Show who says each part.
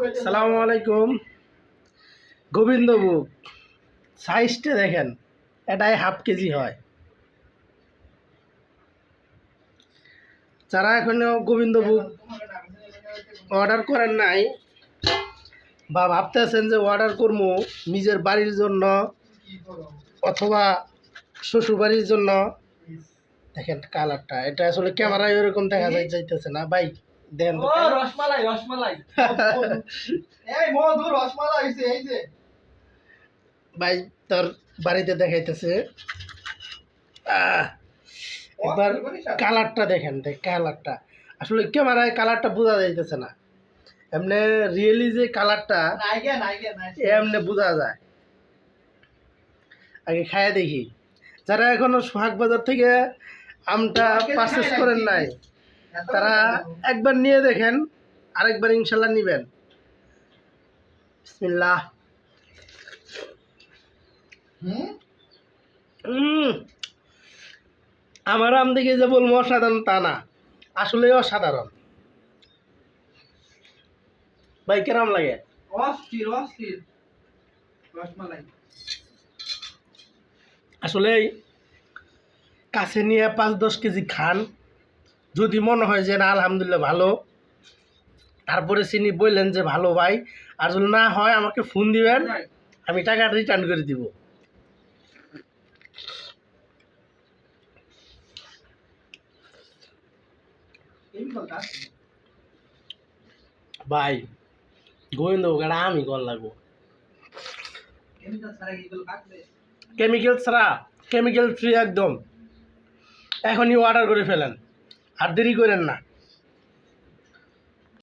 Speaker 1: সালামু আলাইকুম। গোবিন্দভোগ। সাইজটা দেখেন, এটাই হাফ কেজি হয়। যারা এখনও গোবিন্দভোগ অর্ডার করেন নাই বা ভাবতেছেন যে অর্ডার করব নিজের বাড়ির জন্য অথবা শ্বশুর বাড়ির জন্য, দেখেন কালারটা এটা আসলে ক্যামেরায় ওরকম দেখা যায় যাইতেছে না, ভাই? দেন
Speaker 2: রসমালাই রসমালাই। এই মধু রসমালাই হইছে এই যে।
Speaker 1: ভাই তোর বাড়িতে দেখাইতেছে। এবার কালারটা দেখেন দেখ কালারটা। আসলে ক্যামেরায় কালারটা বোঝা যাইতেছে না। এমনি রিয়েলি যে কালারটা এমনি বোঝা যায়। আগে খায়া দেখি। যারা এখনও সোহাগ বাজার থেকে আমটা পারচেস করেন নাই তারা একবার নিয়ে দেখেন আরেকবার ইনশাল্লাহ নিবেন। বিসমিল্লাহ। আমার আম দেখে যে বলব অসাধারণ তা না আসলে অসাধারণ। ভাই কেরাম লাগে?
Speaker 2: অস্থির অস্থির। রসমালাই।
Speaker 1: আসলে কাছে নিয়ে পাঁচ দশ কেজি খান। যদি মনে হয় যে না আলহামদুলিল্লাহ ভালো তারপরে চিনি বললেন যে ভালো ভাই আর যদি না হয় আমাকে ফোন দিবেন আমি টাকা রিটার্ন করে দিব। ভাই গোবিন্দ আমি কল লাগবো। কেমিক্যাল ছাড়া কেমিক্যাল ফ্রি একদম। এখনই অর্ডার করে ফেলেন। আর দেরি করেন না।